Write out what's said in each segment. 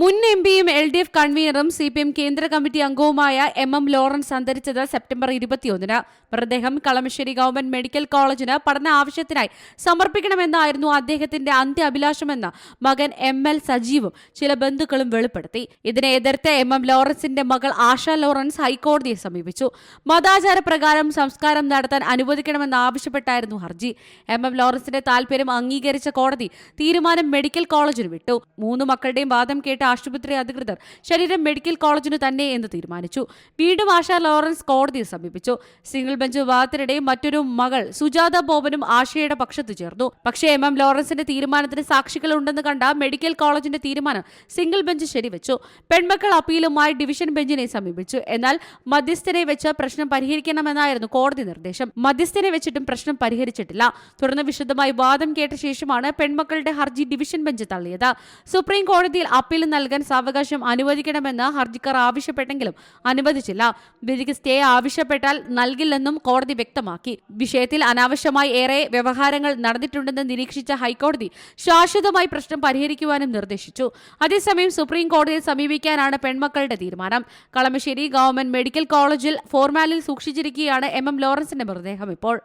മുൻ എം പിയും L D F കൺവീനറും സി പി എം കേന്ദ്ര കമ്മിറ്റി അംഗവുമായ എം എം ലോറൻസ് അന്തരിച്ചത് സെപ്റ്റംബർ ഇരുപത്തിയൊന്നിന്. മൃതദേഹം കളമശ്ശേരി ഗവൺമെന്റ് മെഡിക്കൽ കോളേജിന് പഠന ആവശ്യത്തിനായി സമർപ്പിക്കണമെന്നായിരുന്നു അദ്ദേഹത്തിന്റെ അന്ത്യ അഭിലാഷമെന്ന് മകൻ എം എൽ സജീവും ചില ബന്ധുക്കളും വെളിപ്പെടുത്തി. ഇതിനെ എതിർത്ത് എം എം ലോറൻസിന്റെ മകൾ ആശ ലോറൻസ് ഹൈക്കോടതിയെ സമീപിച്ചു. മതാചാര പ്രകാരം സംസ്കാരം നടത്താൻ അനുവദിക്കണമെന്ന് ആവശ്യപ്പെട്ടായിരുന്നു ഹർജി. എം എം ലോറൻസിന്റെ താൽപര്യം അംഗീകരിച്ച കോടതി തീരുമാനം മെഡിക്കൽ കോളേജിന് വിട്ടു. മൂന്ന് മക്കളുടെയും വാദം കേട്ട ആശുപത്രി അധികൃതർ ശരീരം മെഡിക്കൽ കോളേജിന് തന്നെ എന്ന് തീരുമാനിച്ചു. വീണ്ടും ആശ ലോറൻസ് കോടതിയെ സമീപിച്ചു. സിംഗിൾ ബെഞ്ച് വിവാദത്തിനിടെ മറ്റൊരു മകൾ സുജാത ബോബനും ആശയുടെ പക്ഷത്ത് ചേർന്നു. പക്ഷേ എം എം ലോറൻസിന്റെ തീരുമാനത്തിന് സാക്ഷികൾ ഉണ്ടെന്ന് കണ്ട മെഡിക്കൽ കോളേജിന്റെ തീരുമാനം സിംഗിൾ ബെഞ്ച് ശരിവെച്ചു. പെൺമക്കൾ അപ്പീലുമായി ഡിവിഷൻ ബെഞ്ചിനെ സമീപിച്ചു. എന്നാൽ മധ്യസ്ഥനെ വെച്ച് പ്രശ്നം പരിഹരിക്കണമെന്നായിരുന്നു കോടതി നിർദ്ദേശം. മധ്യസ്ഥനെ വെച്ചിട്ടും പ്രശ്നം പരിഹരിച്ചിട്ടില്ല. തുടർന്ന് വിശദമായി വാദം കേട്ട ശേഷമാണ് പെൺമക്കളുടെ ഹർജി ഡിവിഷൻ ബെഞ്ച് തള്ളിയത്. സുപ്രീം കോടതിയിൽ അപ്പീൽ നൽകാൻ സാവകാശം അനുവദിക്കണമെന്ന് ഹർജിക്കാർ ആവശ്യപ്പെട്ടെങ്കിലും അനുവദിച്ചില്ല. വിധിക്ക് സ്റ്റേ ആവശ്യപ്പെട്ടാൽ നൽകില്ലെന്നും കോടതി വ്യക്തമാക്കി. വിഷയത്തിൽ അനാവശ്യമായി ഏറെ വ്യവഹാരങ്ങൾ നടന്നിട്ടുണ്ടെന്ന് നിരീക്ഷിച്ച ഹൈക്കോടതി ശാശ്വതമായി പ്രശ്നം പരിഹരിക്കുവാനും നിർദ്ദേശിച്ചു. അതേസമയം സുപ്രീം കോടതിയെ സമീപിക്കാനാണ് പെൺമക്കളുടെ തീരുമാനം. കളമശ്ശേരി ഗവൺമെന്റ് മെഡിക്കൽ കോളേജിൽ ഫോർമാലിൽ സൂക്ഷിച്ചിരിക്കുകയാണ് എം എം ലോറൻസിന്റെ മൃതദേഹം ഇപ്പോൾ.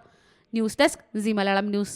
News desk C Malayalam news.